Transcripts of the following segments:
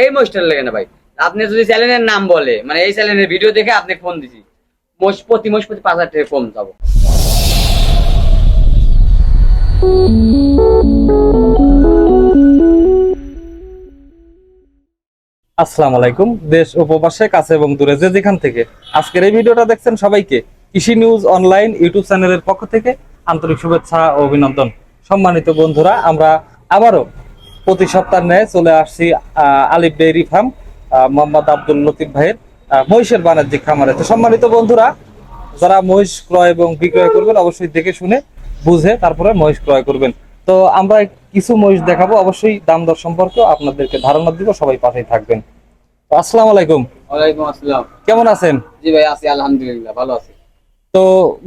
এই মহিষটার লেগে না ভাই। আপনি যদি চ্যানেলের নাম বলে মানে এই চ্যানেলের ভিডিও দেখে আপনি ফোন দিছি মোষ প্রতি পাঁচ হাজার টাকা কম যাব। আসসালামু আলাইকুম, দেশ উপবাসে কাছে এবং দূরে যে যেখান থেকে। আজকের এই ভিডিওটা দেখছেন সবাইকে কৃষি নিউজ অনলাইন ইউটিউব চ্যানেলের পক্ষ থেকে আন্তরিক শুভেচ্ছা ও অভিনন্দন। সম্মানিত বন্ধুরা, আমরা আবারও প্রতি সপ্তাহ ন্যায় চলে আসছি আলিফ ডেইরি ফার্ম মোহাম্মদ আব্দুল লতিফ ভাইয়ের মহিষের বাণিজ্যিক খামারে। তো সম্মানিত বন্ধুরা যারা মহিষ ক্রয় এবং বিক্রয় করবেন অবশ্যই দেখে শুনে বুঝে তারপরে মহিষ ক্রয় করবেন। তো আমরা কিছু মহিষ দেখাবো অবশ্যই দাম দর সম্পর্কে আপনাদেরকে ধারণা দিব সবাই পাশেই থাকবেন। আসসালামু আলাইকুম। ওয়ালাইকুম আসসালাম। কেমন আছেন? জি ভাই আছি আলহামদুলিল্লাহ ভালো আছি। তো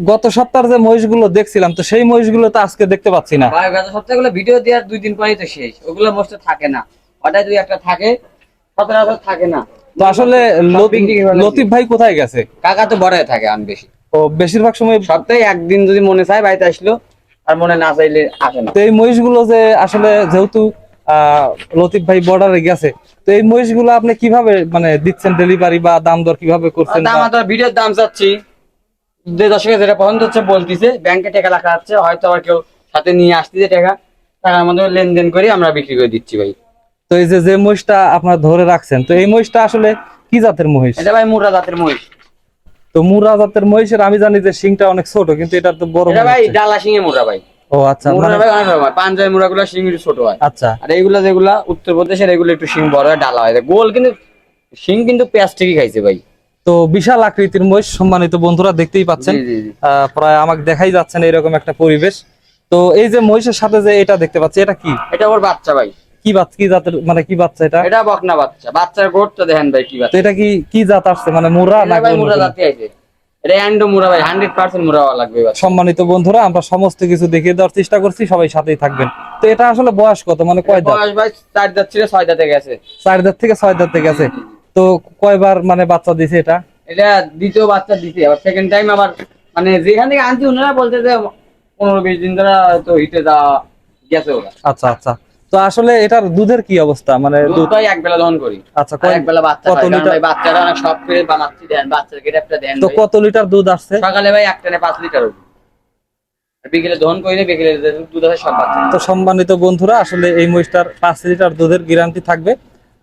গত সপ্তাহের যে মহিষগুলো দেখছিলাম তো সেই মহিষগুলো তো আজকে দেখতে পাচ্ছি না। ভাই গত সপ্তাহগুলো ভিডিও দেওয়ার দুই দিন পরেই তো শেষ। ওগুলো মোষ্ট থাকে না। ওটা দুই একটা থাকে সচরাচর থাকে না। তো আসলে লতিফ ভাই কোথায় গেছে? কাকা তো বড় থাকে আমি বেশি। ও বেশিরভাগ সময় সপ্তাহে একদিন যদি মনে চায় বাড়িতে আসলো আর মনে না চাইলে আসে না। তো এই মহিষগুলো যে আসলে যেহেতু আহ, লতিফ ভাই বর্ডারে গেছে তো এই মহিষগুলো আপনি কীভাবে মানে দিচ্ছেন ডেলিভারি বা দাম দর কীভাবে করছেন দাম তো ভিডিওর দাম চাচ্ছি। যে দর্শকের যেটা পছন্দ হচ্ছে বলতিছে ব্যাংকে টাকা রাখা আছে হয়তো আবার কেউ সাথে নিয়ে আসতেছে টাকা টাকার মধ্যে লেনদেন করে আমরা বিক্রি করে দিচ্ছি ভাই। তো এই যে যে মহিষটা আপনার ধরে রাখছেন তো এই মহিষটা আসলে কি জাতের মহিষ? এটা ভাই মুরা জাতের মহিষ। তো মুরা জাতের মহিষের আমি জানি যে শিংটা অনেক ছোট কিন্তু এটা তো বড় এটা ভাই। ডালা শিঙে মুরা ভাই। ও আচ্ছা মুরা মানে ভাই অনেক হয়। পাঞ্জাবি মুরা গুলো শিং একটু ছোট হয়। আচ্ছা। আর এইগুলা যেগুলা উত্তরপ্রদেশের এগুলো একটু শিং বড় হয় ডালা হয়। গোল কিন্তু শিং কিন্তু পেঁয়াজ ঠিকই খাইছে ভাই। তো বিশাল আকৃতির মহিষ সম্মানিত বন্ধুরা দেখতেই পাচ্ছেন। প্রায় আমাকে দেখাই যাচ্ছেন এরকম একটা পরিবেশ। তো এই যে মহিষের সাথে যে এটা দেখতে পাচ্ছি এটা কি? এটা ওর বাচ্চা ভাই। কি বাচ্চা কি জাতের মানে কি বাচ্চা এটা? এটা বকনা বাচ্চা। বাচ্চার গোটটা দেখেন ভাই কি তো এটা কি কি জাত আসছে? মানে মুরা না ভাই মুরা জাতি এবার সম্মানিত বন্ধুরা আমরা সমস্ত কিছু দেখিয়ে দেওয়ার চেষ্টা করছি সবাই সাথেই থাকবেন। তো এটা আসলে বয়স কত? মানে কয় দাঁত? বয়স ভাই চার দাঁত ছিল ছয় দাঁতে গেছে। চার দাঁত থেকে ছয় দাঁত থেকে তো কয়বার মানে বাচ্চা দিছে এটা? এটা দ্বিতীয় বাচ্চা দিছে আবার সেকেন্ড টাইম আবার মানে যেখান থেকে আনছি ওনারা বলতে যে পনেরো বিশ দিন ধরে তো হিটে যাওয়া গেছে ওরা। আচ্ছা আচ্ছা। তো আসলে এটার দুধের কি অবস্থা? মানে দুধ দুধটাই এক বেলা দহন করি। আচ্ছা এক বেলা বাচ্চা কত লিটার বাচ্চারা অনেক শখ করে বানাচ্ছি দেন বাচ্চার গেটাপটা দেন তো কত লিটার দুধ আসছে? সকালে ভাই এক টানে পাঁচ লিটার হবে বিকেলে দহন করে বিকেলে দুধ আছে সব বাচ্চা। তো সম্মানিত বন্ধুরা আসলে এই মহিষটার পাঁচ লিটার দুধের গ্যারান্টি থাকবে।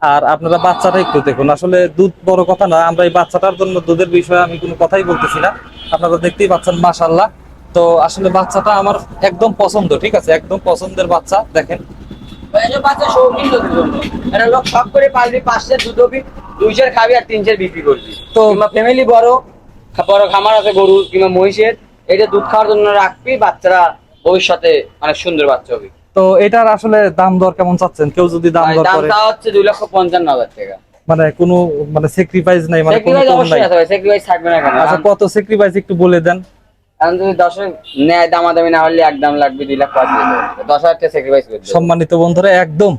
আর আপনারা বাচ্চাটা একটু দেখুন। আসলে দুধ বড় কথা না আমরা এই বাচ্চাটার জন্য দুধের বিষয়ে আমি কোনো কথাই বলতেছি না। আপনারা দেখতেই পাচ্ছেন মাশাল্লাহ তো আসলে বাচ্চাটা আমার একদম পছন্দ ঠিক আছে? একদম পছন্দের বাচ্চা দেখেন। বাচ্চা শৌখিন লোকের লোক শখ করে পালবি পাঁচশো দুধ হবি দুইশের খাবি আর তিনশের বিক্রি করবি। তো ফ্যামিলি বড় খা- বড় খামার আছে গরু কিংবা মহিষের এটা দুধ খাওয়ার জন্য রাখবি বাচ্চারা ভবিষ্যতে অনেক সুন্দর বাচ্চা হবে। তো এটার আসলে দাম দর কেমন চাচ্ছেন? কেউ যদি দাম দর করে দামটা হচ্ছে দুই লক্ষ পঞ্চান্ন হাজার টাকা। মানে কোনো মানে স্যাক্রিফাইস নাই মানে কোনো কম নাই। ভাই স্যাক্রিফাইস থাকবে না কেন আচ্ছা কত স্যাক্রিফাইস একটু বলে দেন। এখন যদি দশের ন্যায় দামাদামি না হলে এক দাম লাগবে দুই লাখ পাঁচ হাজার দশ হাজার টাকা স্যাক্রিফাইস করতে সম্মানিত বন্ধুরা একদম।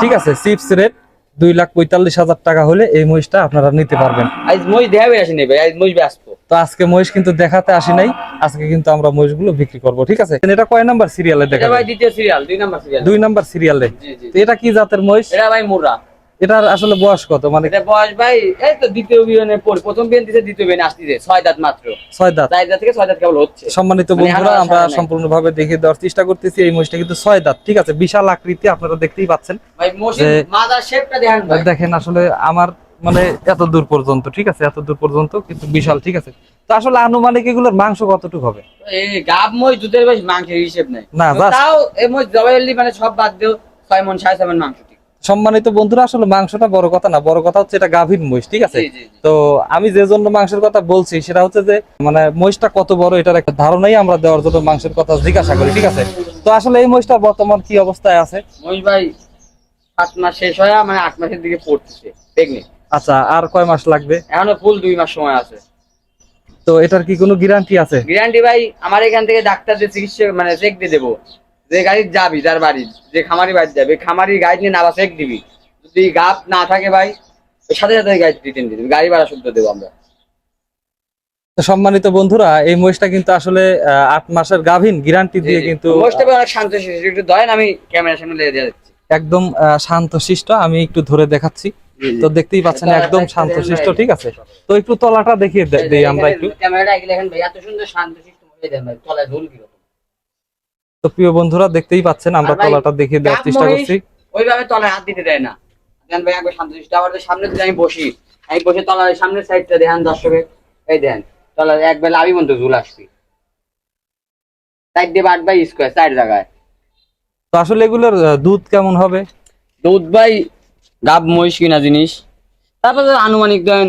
ঠিক আছে চিপস রেট দুই লাখ পঁয়তাল্লিশ হাজার টাকা হলে এই মহিষটা আপনারা নিতে পারবেন। আজ মহিষ দেখাবে আসি নেবে আজ মহিষ ব্যস্ত। তো আজকে মহিষ কিন্তু দেখাতে আসি নাই। আজকে কিন্তু আমরা মহিষগুলো বিক্রি করব ঠিক আছে? এটা কয় নাম্বার সিরিয়ালে দেখাবে ভাই দ্বিতীয় সিরিয়াল দুই নাম্বার সিরিয়াল দুই নাম্বার সিরিয়ালে এটা কি জাতের মহিষ? এটা ভাই মুরা। এটার আসলে বয়স কত? মানে এটা বয়স ভাই এই তো দ্বিতীয় বিয়নে পড় প্রথম বিয়ন দিতে দ্বিতীয় বিয়নে আসতেছে ছয় দাঁত মাত্র। ছয় দাঁত। চার দাঁত থেকে ছয় দাঁত কেবল হচ্ছে। সম্মানিত মানে বন্ধুরা আমরা। সম্পূর্ণভাবে দেখে দেওয়ার চেষ্টা করতেছি এই মহিষটা কিন্তু ছয় দাঁত ঠিক আছে? বিশাল আকৃতি আপনারা দেখতেই পাচ্ছেন। ভাই যে- মাজার শেপটা দেখেন ভাই। দেখেন আসলে আমার মানে এত দূর পর্যন্ত ঠিক আছে? এত দূর পর্যন্ত কিন্তু বিশাল ঠিক আছে? তো আসলে আনুমানিক এগুলোর মাংস কতটুকু হবে? এই গাব মই দুধের বেশ মাংসের হিসেব নাই। না, তাও এই মই জবাইলি মানে সব বাদ দিও ছয় মন সাড়ে ছয় মন মাংস ঠিক সম্মানিত বন্ধুরা আসলে মাংসটা বড় কথা না বড় কথা হচ্ছে এটা গাভীর মহিষ ঠিক আছে। তো আমি যে জন্য মাংসের কথা বলছি সেটা হচ্ছে যে মানে মহিষটা কত বড় এটার একটা ধারণাই আমরা দেওয়ার জন্য মাংসের কথা জিজ্ঞাসা করি ঠিক আছে? তো আসলে এই মহিষটার বর্তমান কি অবস্থায় আছে? মহিষ ভাই সাত মাস শেষ হয়ে মানে আট মাসের দিকে পড়তেছে প্রেগনেন্ট আচ্ছা আর কয় মাস লাগবে? এখনও ফুল দুই মাস সময় আছে। তো এটার কি কোনো গ্যারান্টি আছে? গ্যারান্টি ভাই আমার এখান থেকে ডাক্তার যে চিকিৎসা মানে চেক দিয়ে দেবো। যে গাড়ির যাবি যার বাড়ি যে খামারি বাড়ি যাবে খামারি গাড়ি নিয়ে নাবা চেক দিবি। যদি গাপ না থাকে ভাই সাথে সাথে গাড়ি রিটার্ন দিয়ে দিবি। গাড়ি ভাড়া শুদ্ধ দেবো আমরা। তো সম্মানিত বন্ধুরা এই মহিষটা কিন্তু আসলে আট মাসের গাভীন গ্যারান্টি দিয়ে কিন্তু অনেক শান্ত একটু দয়েন আমি ক্যামেরার সামনে লেগে যাচ্ছি। একদম আহ, শান্তশিষ্ট আমি একটু ধরে দেখাচ্ছি। তো দেখতেই পাচ্ছেন একদম শান্তশিষ্ট ঠিক আছে? তো একটু তলাটা দেখিয়ে দেই আমরা একটু। ক্যামেরাটা এগিয়ে দেখেন ভাই এত সুন্দর শান্ত শিষ্ট হয়ে দেন ভাই তলায় ঝুল কি রকম তো প্রিয় বন্ধুরা দেখতেই পাচ্ছেন আমরা তলাটা দেখিয়ে দেওয়ার চেষ্টা করছি। ওইভাবে তলায় হাত দিতে দেয় না। দেন ভাই একবার শান্ত শিষ্ট আবার সামনে যদি আমি বসি আমি বসে তলার সামনের সাইডটা দেখেন দর্শকে এই দেন তলার এক বেলা আমি মতো ঝুল আসছি। সাইড দিয়ে আট বাই স্কোয়ার চার জায়গায়। তো আসলে এগুলোর দুধ কেমন হবে? দুধ ভাই গাব মহিষ কিনা জিনিস। তারপরে আনুমানিক দেন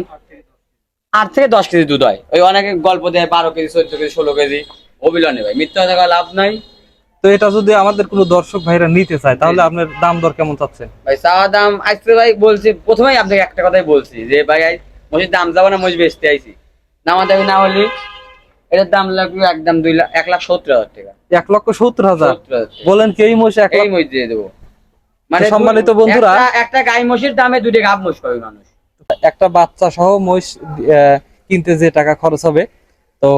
আট থেকে দশ কেজি দুধ হয়। ওই অনেকে গল্প দেয় বারো কেজি চোদ্দ কেজি ষোলো কেজি। অবিলনে ভাই মিথ্যা থাকা লাভ নাই। তো এটা যদি আমাদের কোনো দর্শক ভাইরা নিতে চায় তাহলে আপনার দাম দর কেমন চাচ্ছেন ভাই চাওয়া দাম আজকে ভাই বলছি প্রথমেই আপনাকে একটা কথাই বলছি যে ভাই আই মহিষের দাম যাব না মহিষ বেচতে আইছি। নামা দাবি না হলে এটার দাম লাগবে একদম দুই লাখ এক লাখ সত্তর হাজার টাকা। এক লক্ষ সত্তর হাজার। বলেন কি এই মহিষ এক এই মহিষ দিয়ে দেবো। মানে সম্মানিত বন্ধুরা- একটা- গাই মহিষের দামে দুটো গাব মহিষ পাবে মানুষ। একটা বাচ্চা সহ মহিষ কিনতে যে টাকা খরচ হবে তো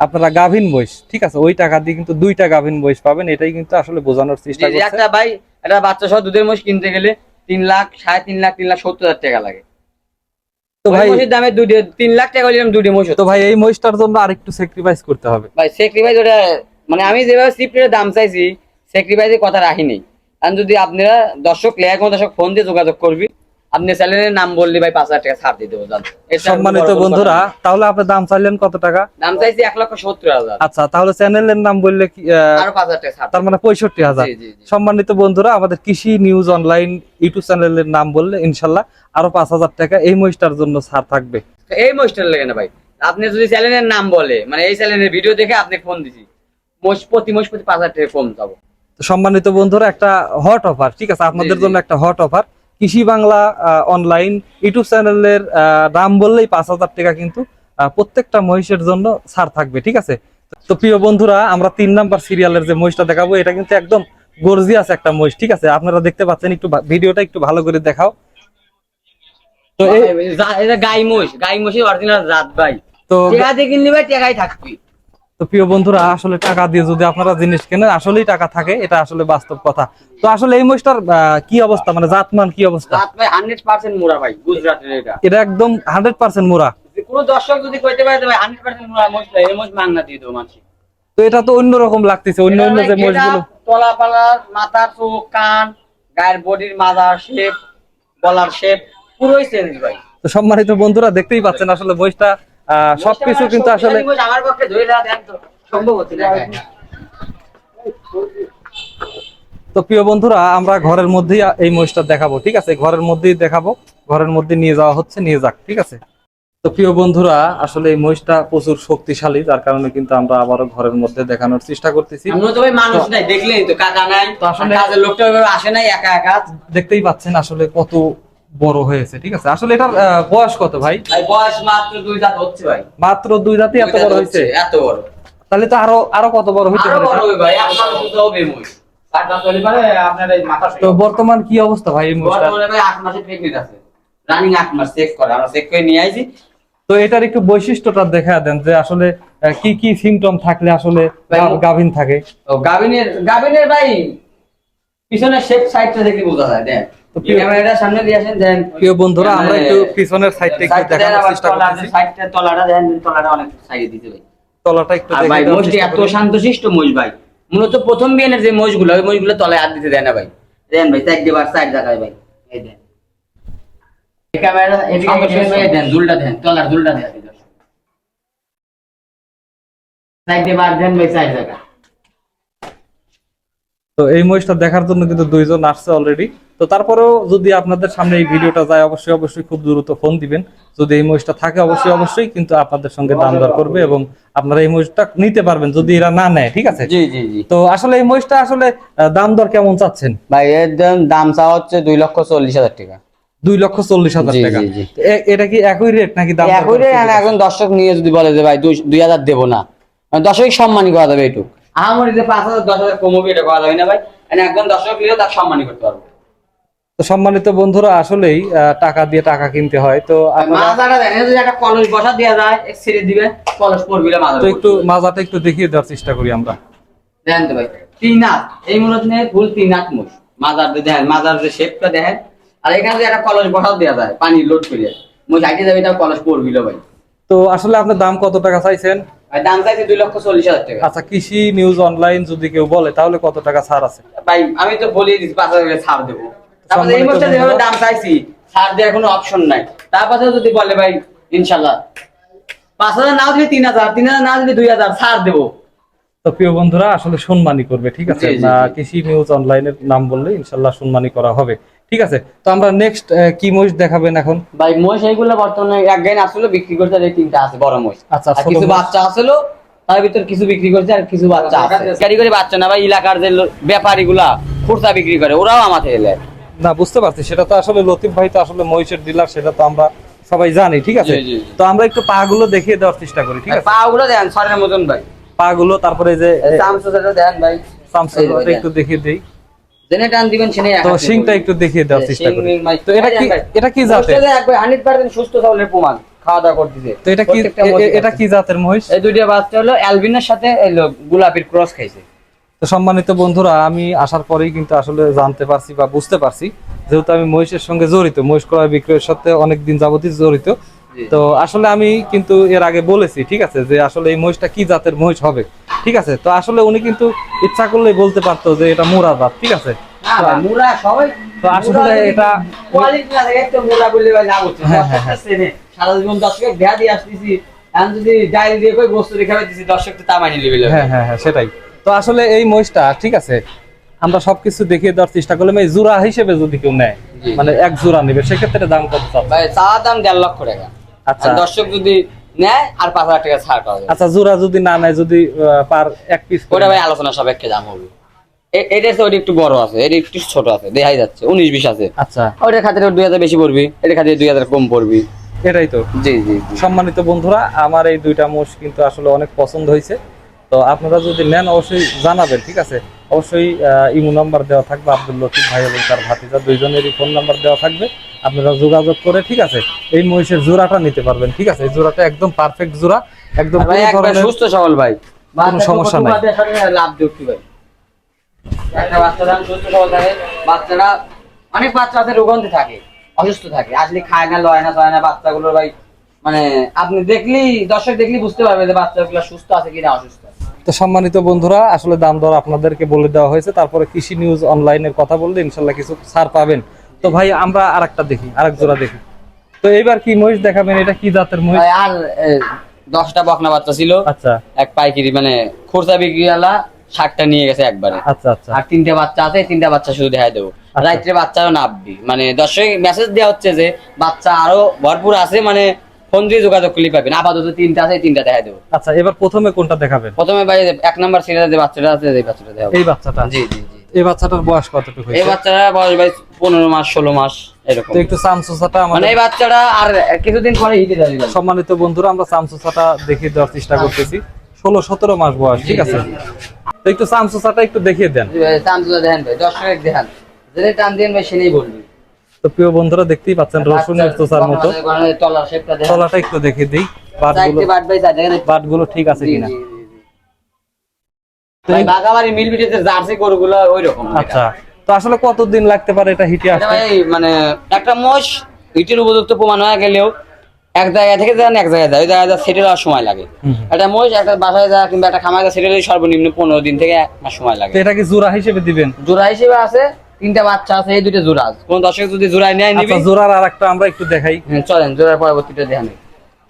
আপনারা গাভীন মহিষ ঠিক আছে? ওই টাকা দিয়ে কিন্তু দুইটা গাভীন মহিষ পাবেন এটাই কিন্তু আসলে বোঝানোর চেষ্টা করছে। একটা ভাই একটা বাচ্চা সহ দুধের মহিষ কিনতে গেলে তিন লাখ সাড়ে তিন লাখ তিন লাখ সত্তর হাজার টাকা লাগে। তো ভাই মহিষের দামে দুটো তিন লাখ টাকা হলে দুটো মহিষ তো ভাই এই মহিষটার জন্য আরেকটু স্যাক্রিফাইস করতে হবে। ভাই স্যাক্রিফাইস ওটা মানে আমি যেভাবে সিপ্রের দাম চাইছি স্যাক্রিফাইসের কথা রাখিনি কারণ যদি আপনারা দর্শক লেয়ার কোনো দর্শক ফোন দিয়ে যোগাযোগ করবি আপনি চ্যানেলের নাম বললে ভাই পাঁচ হাজার টাকা ছাড় দিয়ে দেবো সম্মানিত বন্ধুরা তাহলে আপনি দাম চাইলেন কত টাকা? দাম চাইছি এক লক্ষ সত্তর হাজার। আচ্ছা তাহলে চ্যানেলের নাম বললে আরও পাঁচ হাজার টাকা ছাড় তার মানে পঁয়ষট্টি হাজার। সম্মানিত বন্ধুরা আমাদের কৃষি নিউজ অনলাইন ইউটিউব চ্যানেলের নাম বললে ইনশাল্লাহ আরও পাঁচ হাজার টাকা এই মহিষটার জন্য ছাড় থাকবে। এই মহিষটার লেগে না ভাই আপনি যদি চ্যানেলের নাম বলে মানে এই চ্যানেলের ভিডিও দেখে আপনি ফোন দিছি মোষ প্রতি মোষ প্রতি পাঁচ হাজার টাকা কম যাব। সম্মানিত বন্ধুরা একটা হট অফার ঠিক আছে? আপনাদের। জন্য একটা হট অফার কৃষি বাংলা অনলাইন ইউটিউব চ্যানেলের নাম বললেই পাঁচ হাজার টাকা কিন্তু প্রত্যেকটা মহিষের জন্য ছাড় থাকবে ঠিক আছে? তো প্রিয় বন্ধুরা আমরা তিন নাম্বার সিরিয়ালের যে মহিষটা দেখাবো এটা কিন্তু একদম গর্জিয়াস একটা মহিষ ঠিক আছে? আপনারা দেখতে পাচ্ছেন একটু ভিডিওটা একটু ভালো করে দেখাও। তো গাই মহিষ গাই মোষের অরিজিনাল জাত ভাই। তো টাকা দিয়ে কিনলে ভাই টাকাই থাকবি। তো প্রিয় বন্ধুরা আসলে টাকা দিয়ে যদি আপনারা জিনিস কেনেন আসলেই টাকা থাকে এটা আসলে বাস্তব কথা। তো আসলে এই মহিষটার কি অবস্থা? মানে জাতমান কি অবস্থা? ভাই গুজরাটের এটা। এটা একদম হান্ড্রেড পার্সেন্ট মোরা কোন দর্শক যদি কইতে পারে ভাই হান্ড্রেড পার্সেন্ট মোড়া মোষ এই মোষ মাংনা দিয়ে দেবো মানুষ তো এটা তো অন্যরকম লাগতেছে অন্য অন্য যে মহিষগুলো। তলা মাথার চোখ কান গায়ের বডির মাথার শেপ গলার শেপ পুরোই চেঞ্জ ভাই। তো সম্মানিত বন্ধুরা দেখতেই পাচ্ছেন আসলে মহিষটা সবকিছু কিন্তু আসলে দেন তো প্রিয় বন্ধুরা আমরা ঘরের মধ্যেই এই মহিষটা দেখাবো ঠিক আছে? ঘরের মধ্যেই দেখাবো ঘরের মধ্যে নিয়ে যাওয়া হচ্ছে নিয়ে যাক ঠিক আছে? তো প্রিয় বন্ধুরা আসলে এই মহিষটা প্রচুর শক্তিশালী যার কারণে কিন্তু আমরা আবারও ঘরের মধ্যে দেখানোর চেষ্টা করতেছি। আমরা তো ভাই মানুষ নাই দেখলেই তো কাকা নাই আসলে- লোকটা আসে নাই একা একা। দেখতেই পাচ্ছেন আসলে কত বড় হয়েছে ঠিক আছে? আসলে এটার বয়স কত ভাই? বয়স মাত্র দুই দাঁত হচ্ছে ভাই। মাত্র দুই জাতি এত বড় হয়েছে? এত বড়। তাহলে তো আরও আরও কত বড় হইতে আরও পারে বড় হবে ভাই আপনার শুধু হবে মই। চার দাঁত হলে পারে আপনার এই মাথা তো বর্তমান কি অবস্থা ভাই এই মহিষটার? বর্তমানে ভাই আট মাসের প্রেগনেন্ট আছে। রানিং আট মাস চেক করে আমরা চেক করে নিয়ে আইছি। তো এটার একটু বৈশিষ্ট্যটা দেখা দেন যে আসলে কি কি সিমটম থাকলে আসলে গাভীন থাকে? তো গাবিনের গাবিনের ভাই পিছনের শেপ সাইডটা দেখে বোঝা যায় দেন তো ক্যামেরাটা সামনে দিয়ে আসেন দেন প্রিয় বন্ধুরা আমরা একটু পিছনের সাইডটা একটু দেখানোর চেষ্টা করতেছি। সাইডটা তলাটা দেন তলাটা অনেক সাইডে দিতে ভাই তলাটা একটু আর ভাই দেওয়ার এত শান্তশিষ্ট মোষ ভাই। মূলত প্রথম বিয়ানের যে ওই তলায় হাত দিতে দেয় না ভাই। দেন ভাই সাইড দিয়ে সাইড দেখায় ভাই। এই দেন। এই ক্যামেরা এদিকে এদিকে ভাই দেন দুলটা দেন তলার দুলটা দেন সাইড দিয়ে বার দেন ভাই সাইড দেখা। তো এই মহিষটা দেখার জন্য কিন্তু দুইজন আসছে অলরেডি তো তারপরেও যদি আপনাদের সামনে এই ভিডিওটা যায় অবশ্যই অবশ্যই খুব দ্রুত ফোন দিবেন। যদি এই মহিষটা থাকে অবশ্যই অবশ্যই কিন্তু আপনাদের সঙ্গে দাম দর করবে এবং আপনারা এই মহিষটা নিতে পারবেন যদি এরা না নেয় ঠিক আছে? জি জি জি। তো আসলে এই মহিষটা আসলে দাম দর কেমন চাচ্ছেন? ভাই এর দাম চাওয়া হচ্ছে দুই লক্ষ চল্লিশ হাজার টাকা। দুই লক্ষ চল্লিশ হাজার টাকা। এটা কি একই রেট নাকি দাম দর এখন একজন দর্শক নিয়ে যদি বলে যে ভাই দুই দুই হাজার দেবো না মানে দর্শক সম্মানই করা যাবে এইটুক। আমার যে পাঁচ হাজার দশ হাজার কমবে এটা করা যাবে না ভাই। মানে একজন দর্শক নিলেও তার সম্মানই করতে পারব। তো সম্মানিত বন্ধুরা আসলেই টাকা দিয়ে টাকা কিনতে হয়। তো তো একটু মাজাটা একটু দেখিয়ে দেওয়ার চেষ্টা করি আমরা। দেন তো ভাই তিন হাত এই মূলত নিয়ে ফুল তিন হাত মুষ মাজার দেখেন মাজার যে শেপটা দেখেন আর এখানে যে একটা কলস বসাও দেওয়া যায় পানি লোড যাবে কলস পড়বিল ভাই। তো আসলে আপনার দাম কত টাকা চাইছেন? ভাই দাম চাইছে দুই লক্ষ চল্লিশ হাজার টাকা। আচ্ছা কৃষি নিউজ অনলাইন যদি কেউ বলে তাহলে কত টাকা ছাড় আছে? ভাই আমি তো বলিয়ে দিচ্ছি পাঁচ হাজার ছাড় দেবো। তারপরে এই মুহূর্তে যেভাবে দাম চাইছি ছাড় দেওয়ার কোনো অপশন নাই। তারপরে যদি বলে ভাই ইনশাল্লাহ পাঁচ হাজার না দিলে তিন হাজার তিন হাজার না দিলে দুই হাজার ছাড় দেবো। তো প্রিয় বন্ধুরা আসলে সম্মানই করবে ঠিক আছে। কৃষি নিউজ অনলাইনের নাম বললে ইনশাল্লাহ সম্মানই করা হবে ঠিক আছে? তো আমরা নেক্সট কি মহিষ দেখাবেন এখন? ভাই মোষ এইগুলো বর্তমানে এক গাইন আসলে বিক্রি করতে আর এই তিনটা আছে বড় মোষ আচ্ছা, কিছু বাচ্চা আসলো তার ভিতর কিছু বিক্রি করছে আর কিছু বাচ্চা আছে। ক্যারি করে বাচ্চা না ভাই এলাকার যে ব্যাপারী গুলা খুরসা বিক্রি করে ওরাও আমাদের নেয়। না বুঝতে পারছি। সেটা তো আসলে লতিফ ভাই তো আসলে মহিষের ডিলার সেটা তো আমরা সবাই জানি ঠিক আছে। তো আমরা একটু পা গুলো দেখিয়ে দেওয়ার চেষ্টা করি ঠিক আছে? পা গুলো দেন সরের মতন ভাই। পা গুলো তারপরে যে দেন ভাই। একটু দেখিয়ে দেই। জেনে টান দিবেন সেনে তো শিংটা একটু দেখিয়ে দেওয়ার চেষ্টা করি। তো এটা কি এটা কি জাতের? সুস্থ সবলের প্রমাণ খাওয়া দাওয়া করতেছে। তো এটা কি এটা কি জাতের মহিষ? এই দুইটা বাচ্চা হলো অ্যালবিনের সাথে গোলাপির ক্রস খাইছে। তো সম্মানিত বন্ধুরা আমি আসার পরেই কিন্তু আসলে জানতে পারছি বা বুঝতে পারছি যেহেতু আমি মহিষের সঙ্গে জড়িত মহিষ ক্রয় বিক্রয়ের সাথে অনেক দিন যাবতই জড়িত তো আসলে আমি কিন্তু এর আগে বলেছি ঠিক আছে যে আসলে এই মহিষটা কি জাতের মহিষ হবে ঠিক আছে? তো আসলে উনি কিন্তু ইচ্ছা করলে বলতে পারতো যে এটা মুরা জাত ঠিক আছে? তো আসলে মুরা এটা- quality না থাকে, একটা মুরা বললে ভাই লাভ হচ্ছে। দর্শকটা চেনে। সারা জীবন দর্শককে দেয়া দিয়ে আসতেছি এখন যদি ডায়েরি দিয়ে কই বস্তু রেখে দিছি দর্শক তো তা মাইনে নেবে। হ্যাঁ হ্যাঁ হ্যাঁ সেটাই। তো আসলে এই মহিষটা ঠিক আছে আমরা সবকিছু দেখিয়ে দেওয়ার চেষ্টা করলাম এই জোড়া হিসেবে যদি কেউ নেয় মানে এক জোড়া নেবে সেক্ষেত্রে দাম কত ভাই চাওয়া দাম দেড় লক্ষ টাকা। আচ্ছা। দর্শক যদি নেয় আর পাঁচ হাজার টাকা ছাড় পাওয়া আচ্ছা জোড়া যদি না নেয় যদি পার এক পিস ওটা ভাই আলোচনা সাপেক্ষে দাম হবে। এটা ওটা একটু বড় আছে এটা একটু ছোট আছে দেখাই যাচ্ছে উনিশ বিশ আছে। আচ্ছা। ওটার দুই হাজার বেশি পড়বি দুই হাজার কম পড়বি। এটাই তো। জি জি সম্মানিত বন্ধুরা আমার এই দুইটা মোষ কিন্তু আসলে অনেক পছন্দ হয়েছে। তো আপনারা যদি নেন অবশ্যই জানাবেন ঠিক আছে? অবশ্যই ইমো নাম্বার দেওয়া থাকবে আব্দুল লতিফ ভাই এবং তার ভাতিজা দুইজনেরই ফোন নাম্বার দেওয়া থাকবে। আপনারা যোগাযোগ করে ঠিক আছে এই মহিষের জোড়াটা নিতে পারবেন ঠিক আছে? এই জোড়াটা একদম পারফেক্ট জোড়া একদম সুস্থ সবল ভাই। কোনো সমস্যা নাই। নাই লাভ দেখতে ভাই। একটা বাচ্চা যখন সুস্থ সবল থাকে বাচ্চারা অনেক বাচ্চা আছে রোগন্তি থাকে অসুস্থ থাকে। আসলে খায় না লয় না চয় না বাচ্চাগুলো ভাই মানে আপনি দেখলেই দর্শক দেখলেই বুঝতে পারবে যে বাচ্চাগুলো সুস্থ আছে কিনা অসুস্থ আছে। তো সম্মানিত বন্ধুরা আসলে দাম দর আপনাদেরকে বলে দেওয়া হয়েছে। তারপরে কৃষি নিউজ অনলাইনের কথা বললে ইনশাল্লাহ কিছু ছাড় পাবেন। তো ভাই আমরা আরেকটা দেখি আরেক জোড়া দেখি। তো এইবার কি মহিষ দেখাবেন? এটা কি জাতের মহিষ? আর দশটা বকনা বাচ্চা ছিল। আচ্ছা। এক পাইকারি মানে খোরসা বিক্রিওয়ালা ষাটটা নিয়ে গেছে একবারে। আচ্ছা আচ্ছা। আর তিনটে বাচ্চা আছে তিনটা বাচ্চা শুধু দেখাই দেবো। আচ্ছা। রাত্রে বাচ্চাও নাববি। মানে দর্শক মেসেজ দেওয়া হচ্ছে যে বাচ্চা আরও ভরপুর আছে মানে ফোন দিয়ে যোগাযোগ করলে পাবেন। আপাতত তিনটা আছে তিনটা দেখাই দেবো। আচ্ছা এবার প্রথমে কোনটা দেখাবেন? প্রথমে ভাই এক নাম্বার সিরিয়াল যে বাচ্চাটা আছে এই বাচ্চাটা দেখাবো। এই বাচ্চাটা? জি জি জি। এই বাচ্চাটার বয়স কতটুকু এই বাচ্চাটা বয়স ভাই পনেরো মাস ষোলো মাস এরকম। তো একটু সামসুসাটা মানে এই বাচ্চাটা আর কিছুদিন পরে হিটে যাবে। সম্মানিত বন্ধুরা আমরা সামসুসাটা দেখিয়ে দেওয়ার চেষ্টা করতেছি। ষোলো সতেরো মাস বয়স ঠিক আছে? তো একটু সামসুসাটা একটু দেখিয়ে দেন। তুলে দেখেন ভাই দর্শক দেখান। যেটা টান দিন ভাই সেটাই বলবি। তো প্রিয় বন্ধুরা দেখতেই পাচ্ছেন মতো। বাচ্চার তলার শেপটা দেখেন। তলাটা একটু দেখিয়ে দিই বাটগুলো ঠিক আছে কিনা। আচ্ছা তো আসলে কতদিন লাগতে পারে এটা হিটে আসতে? মানে একটা মোষ ইটের উপযুক্ত প্রমাণ হয়ে গেলেও এক জায়গা থেকে যান এক জায়গায় যায়। ওই জায়গায় সেটেল হওয়ার সময় লাগে। একটা মোষ একটা বাসায় যা কিংবা একটা খামারে সেটেল সর্বনিম্ন পনেরো দিন থেকে এক মাস সময় লাগে। এটা কি জোড়া হিসেবে দিবেন? জোড়া হিসেবে আছে তিনটা বাচ্চা আছে এই দুইটা জোড়া কোন দর্শক যদি জোড়ায় নেয় নিবি? আচ্ছা জোড়ার আর একটা আমরা একটু দেখাই। হ্যাঁ, চলেন জোড়ার পরবর্তীটা দেখেন।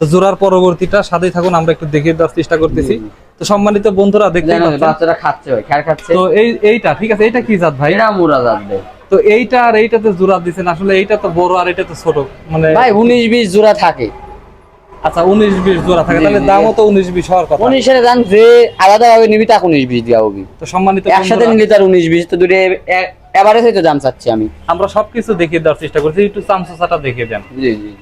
তো জোড়ার পরবর্তীটা সাথেই থাকুন আমরা একটু দেখিয়ে দেওয়ার চেষ্টা করতেছি। তো সম্মানিত বন্ধুরা পাচ্ছেন। বাচ্চারা খাচ্ছে ভাই খ্যার খাচ্ছে। তো এই এইটা ঠিক আছে এইটা কি জাত ভাই? এরা মুরা জাত দেয় তো এইটা আর এইটাতে জোড়া দিছেন আসলে এইটা তো বড় আর এটা তো ছোট মানে ভাই উনিশ বিশ জোড়া থাকে। আচ্ছা উনিশ বিশ জোড়া থাকে তাহলে দামও তো উনিশ বিশ হওয়ার কথা। উনিশের দাম যে আলাদা ভাবে নিবি তাকে উনিশ বিশ দেওয়া হবে। তো সম্মানিত একসাথে নিলে তার উনিশ বিশ তো দুটো এভারেজ হয়তো দাম চাচ্ছি আমি। আমরা সবকিছু দেখিয়ে দেওয়ার চেষ্টা করছি একটু দেখিয়ে দেন। জি জি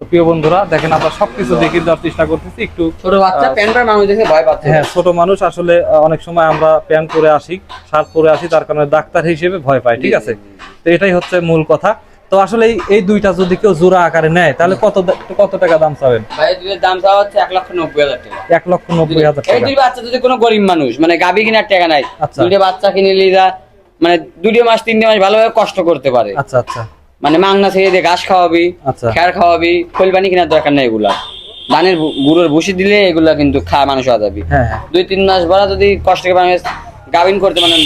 প্রিয় বন্ধুরা দেখেন আমরা সবকিছু দেখিয়ে দেওয়ার চেষ্টা করতেছি একটু ছোট বাচ্চা প্যান্টার মানুষ দেখে ভয় পাচ্ছে। হ্যাঁ ছোট মানুষ আসলে অনেক সময় আমরা প্যান্ট পরে আসি শার্ট পরে আসি তার কারণে ডাক্তার হিসেবে ভয় পাই ঠিক আছে? তো এটাই হচ্ছে মূল কথা। তো আসলে এই- দুইটা যদি কেউ জোড়া আকারে নেয় তাহলে কত কত টাকা দাম চাবেন? দাম চাওয়া হচ্ছে এক লক্ষ নব্বই হাজার টাকা। এক লক্ষ নব্বই হাজার এই টাকা। দুই বাচ্চা যদি কোনো গরিব মানুষ মানে গাভী কেনার টাকা নাই আচ্ছা। দুইটা বাচ্চা কিনে লিজা মানে দুইটা মাস তিনটে মাস ভালোভাবে কষ্ট করতে পারে। আচ্ছা আচ্ছা। মানে মাংনা ছেড়ে দিয়ে ঘাস খাওয়াবি আচ্ছা। খেয়ার খাওয়াবি খোল পানি কেনার দরকার নেই এগুলা। ধানের গুঁড়োর ভুসি দিলে এগুলা কিন্তু খায় মানুষ যাবে। হ্যাঁ হ্যাঁ। দুই তিন মাস ভরা যদি কষ্ট করে মানুষ গাভিন করতে মানে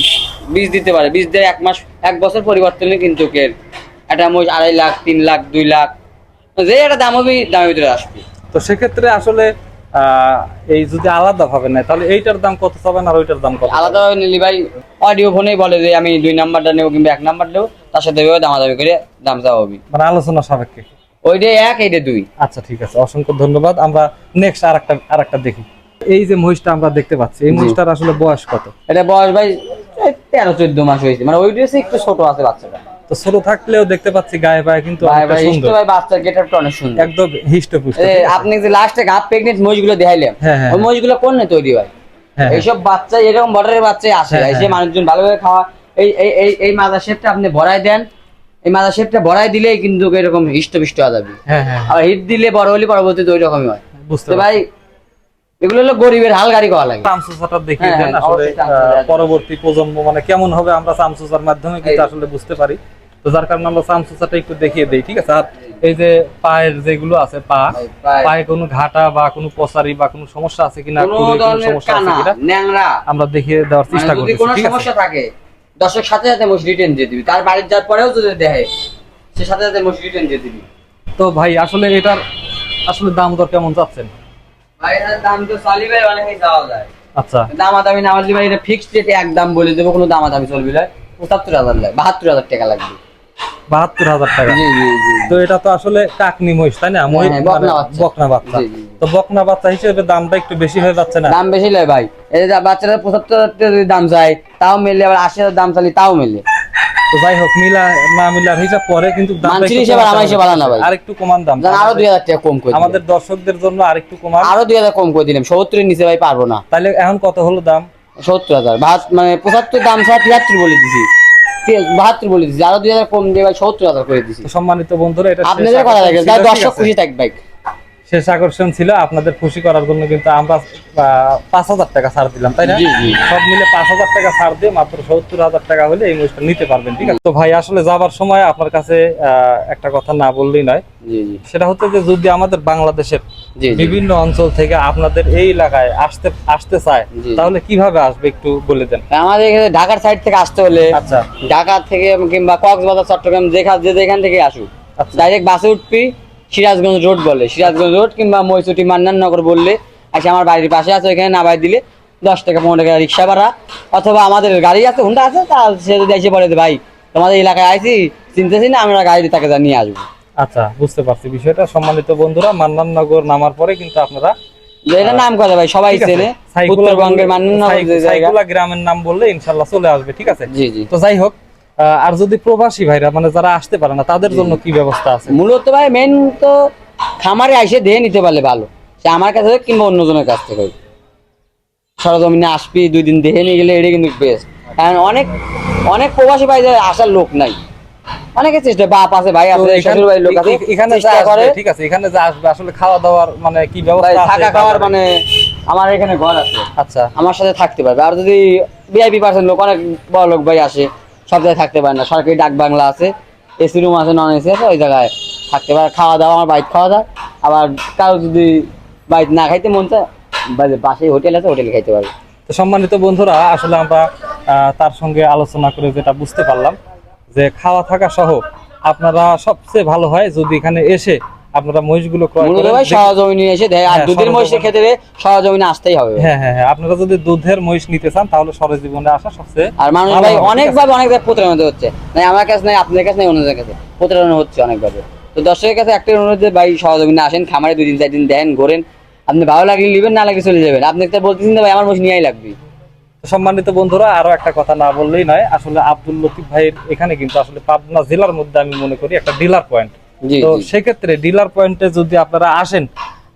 বীজ দিতে পারে বীজ দিয়ে এক মাস এক বছর পরিবর্তনে কিন্তু কের একটা মোষ আড়াই লাখ তিন লাখ দুই লাখ। যে একটা দাম হবে দামের ভিতরে আসবে। তো সেক্ষেত্রে আসলে এই যদি আলাদা ভাবে নেয় তাহলে এইটার দাম কত চাবেন আর ওইটার দাম কত আলাদা নিলি ভাই অডিও ফোনেই বলে যে আমি দুই নাম্বারটা নেব কিংবা এক নাম্বার নেব তার সাথে ওইভাবে দামাদামি করে দাম চাওয়া হবে। মানে আলোচনা সাপেক্ষে। ওইটা এক এইটা দুই। আচ্ছা ঠিক আছে অসংখ্য ধন্যবাদ। আমরা নেক্সট আর একটা আর একটা দেখি। এই যে মহিষটা আমরা দেখতে পাচ্ছি এই। মহিষটার আসলে বয়স কত? এটা বয়স ভাই তেরো চোদ্দ মাস হয়েছে। মানে ওই ড্রেসে একটু ছোট আছে বাচ্চাটা। তো ছোট থাকলেও দেখতে পাচ্ছি গায়ে পায়ে কিন্তু ভাই অনেকটা ভাই সুন্দর। ভাই বাচ্চার গেটআপটা অনেক সুন্দর। একদম হিষ্টপুষ্ট। আপনি যে লাস্টে গাপ প্রেগনেন্ট মহিষগুলো দেখাইলেন হ্যাঁ, হ্যাঁ। ওই মহিষগুলো কোন না তৈরি হয়? হ্যাঁ, এইসব বাচ্চা এরকম বর্ডারের বাচ্চাই আসে। হ্যাঁ, এসে হ্যাঁ। মানুষজন ভালোভাবে খাওয়া এই এই এই মাজা শেপটা আপনি ভরাই দেন। এই মাজা শেপটা ভরাই দিলেই কিন্তু এরকম হিষ্টপিষ্ট হয়ে যাবে। হ্যাঁ হ্যাঁ আর হিট দিলে বড় হলে পরবর্তীতে ওই রকমই হয়। বুঝতে ভাই এগুলো হলো গরিবের হাল গাড়ি করা লাগে চামচুচাটা দেখিয়ে হ্যাঁ, দেন হ্যাঁ, আসলে পরবর্তী প্রজন্ম মানে কেমন হবে আমরা চামচুচার মাধ্যমে কিন্তু আসলে বুঝতে পারি। তো যার কারণে আমরা চামচুচাটা একটু দেখিয়ে দেই ঠিক আছে? আর এই যে পায়ের যেগুলো আছে পা পায়ে- কোনো ঘাটা বা কোনো পসারি বা কোনো সমস্যা আছে কিনা সমস্যা আছে কিনা আমরা দেখিয়ে দেওয়ার চেষ্টা মানে করতেছি কোনো সমস্যা থাকে দর্শক সাথে সাথে রিটার্ন দিয়ে দিবি। তার বাড়ির যাওয়ার পরেও যদি দেখে সে সাথে সাথে মোষ রিটার্ন দিয়ে দিবি। তো ভাই আসলে এটার আসলে দাম দর কেমন যাচ্ছেন ভাই এটার দাম তো চালি ভাই অনেকই যাওয়া যায়। আচ্ছা। দামাদামি না বললি ভাই এটা ফিক্সড রেটে এক দাম বলে দেবো কোনো দামাদামি চলবে না। পঁচাত্তর হাজার লাগে বাহাত্তর হাজার টাকা লাগবে। বাহাত্তর হাজার টাকা। তো এটা তো আসলে কাকনি মহিষ তাই না? হ্যাঁ, মানে বকনা বাচ্চা। তো বকনা বাচ্চা হিসেবে দামটা একটু বেশি হয়ে যাচ্ছে না? দাম বেশি লয় ভাই। এই যে বাচ্চারা পঁচাত্তর যদি দাম চাই তাও মেলে আবার আশি হাজার দাম চালি তাও মেলে তো যাই হোক মিলা না মিলার হিসাব পরে কিন্তু। আরেকটু কমান দাম। আরও দুই হাজার টাকা কম করে আমাদের দর্শকদের জন্য আরেকটু কমান। আরও দুই হাজার কম করে দিলাম। সত্তরের নিচে ভাই পারব না। তাহলে এখন কত হলো দাম? সত্তর হাজার। মানে পঁচাত্তর দাম ছাড়া তিয়াত্তর বলে দিছি। বাহাত্তর বলে দিচ্ছি আরও দুই হাজার কম দিয়ে সত্তর হাজার করে দিচ্ছি সম্মানিত বন্ধুরা এটা আপনাদের কথা লাগে দর্শক খুশি থাকবে শেষ আকর্ষণ ছিল আপনাদের খুশি করার জন্য কিন্তু আমরা পাঁচ হাজার টাকা ছাড় দিলাম তাই না। সব মিলে পাঁচ হাজার টাকা ছাড় দিয়ে মাত্র সত্তর হাজার টাকা হলে এই মহিষটা নিতে পারবেন ঠিক আছে? তো ভাই আসলে যাবার সময় আপনার কাছে একটা কথা না বললেই নয়। সেটা হচ্ছে যে যদি আমাদের বাংলাদেশের বিভিন্ন অঞ্চল থেকে আপনাদের এই এলাকায় আসতে আসতে চায় তাহলে কীভাবে আসবে একটু বলে দেন? আমাদের এখানে ঢাকার সাইড থেকে আসতে হলে আচ্ছা। ঢাকা থেকে কিংবা কক্সবাজার চট্টগ্রাম যেখা যে যেখান থেকে আসুক আচ্ছা। ডাইরেক্ট বাসে উঠবি সিরাজগঞ্জ রোড বলে। সিরাজগঞ্জ রোড কিংবা মৈসুটি মান্নাননগর বললে আসে আমার বাড়ির পাশে আছে ওইখানে নামাই দিলে দশ টাকা পনেরো টাকা রিক্সা ভাড়া। অথবা আমাদের গাড়ি আছে হুন্ডা আছে তা সে যদি এসে যে ভাই তোমাদের এলাকায় আইছি চিনতেছি না আমরা গাড়ি তাকে নিয়ে আসব। আচ্ছা বুঝতে পারছি বিষয়টা। সম্মানিত বন্ধুরা মান্নাননগর নামার পরে কিন্তু আপনারা এটা নাম কথা ভাই সবাই চেনে। উত্তরবঙ্গের মান্নাননগর জায়গা। গ্রামের নাম বললে ইনশাল্লাহ চলে আসবে ঠিক আছে? জি জি। তো যাই হোক আর যদি প্রবাসী ভাইরা মানে যারা আসতে পারে না তাদের জন্য কি ব্যবস্থা আছে? মূলত ভাই মেন তো খামারে আইসে দিয়ে নিতে পারলে ভালো। সে আমার কাছে হোক কিংবা অন্যজনের কাছ থেকে হোক। সরজমিনে আসবি দুই দিন দেখে নিয়ে গেলে এটা কিন্তু বেস্ট কারণ অনেক অনেক প্রবাসী ভাই আসার লোক নাই। অনেকে চেষ্টা বাপ আছে ভাই আছে ভাই লোক আছে এখানে চেষ্টা করে। ঠিক আছে এখানে যা আসবে আসলে খাওয়া দাওয়ার মানে কি ব্যবস্থা আছে থাকা খাওয়ার মানে আমার এখানে ঘর আছে। আচ্ছা। আমার সাথে থাকতে পারবে। আর যদি ভিআইপি পার্সেন্ট লোক অনেক বড় লোক ভাই আসে সব জায়গায় থাকতে পারে না। সরকারি ডাক বাংলা আছে এসি রুম আছে নন এসি আছে, ওই জায়গায় থাকতে পারে। খাওয়া দাওয়া, আমার বাইক খাওয়া যায় আবার কারও যদি বাইক না খাইতে মন চায় বা- পাশেই হোটেল আছে হোটেলে খাইতে পারবে। তো সম্মানিত বন্ধুরা, আসলে আমরা তার সঙ্গে আলোচনা করে যেটা বুঝতে পারলাম, যে খাওয়া থাকা সহ আপনারা সবচেয়ে ভালো হয় যদি এখানে এসে আপনারা মহিষগুলো ক্রয় করেন ভাই সহজমিনে এসে দেয়। আর হ্যাঁ, দুধের মহিষের ক্ষেত্রে সহজমিনে আসতেই হবে। হ্যাঁ হ্যাঁ হ্যাঁ আপনারা যদি দুধের মহিষ নিতে চান তাহলে সরজীবনে আসা সবচেয়ে আর মানুষ ভাই অনেকভাবে অনেক জায়গায় প্রতারণা হচ্ছে। নাই আমার কাছে নাই আপনার কাছে নাই অন্যদের কাছে প্রতারণা হচ্ছে অনেকভাবে। তো দর্শকের কাছে একটা অনুরোধ যে ভাই সহযোগিতা আসেন খামারে দুই দিন চার দিন দেন ঘোরেন। আপনি ভালো লাগলে নেবেন না লাগলে চলে যাবেন। আপনি তো বলতেছেন ভাই আমার মোষ নিয়েই লাগবে। তো সম্মানিত বন্ধুরা আরও একটা কথা না বললেই নয় আসলে আব্দুল লতিফ ভাইয়ের এখানে কিন্তু আসলে পাবনা জেলার মধ্যে আমি মনে করি একটা ডিলার পয়েন্ট। তো। সেক্ষেত্রে ডিলার পয়েন্টে যদি আপনারা আসেন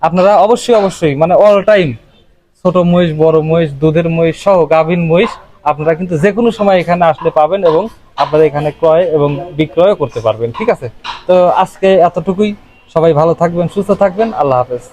আপনারা অবশ্যই অবশ্যই মানে অল টাইম ছোট মহিষ বড় মহিষ দুধের মহিষ সহ গাভীন মহিষ আপনারা কিন্তু যে কোনো সময় এখানে আসলে পাবেন এবং আপনারা এখানে ক্রয় এবং বিক্রয় করতে পারবেন ঠিক আছে? তো আজকে এতটুকুই। সবাই ভালো থাকবেন সুস্থ থাকবেন। আল্লাহ হাফেজ।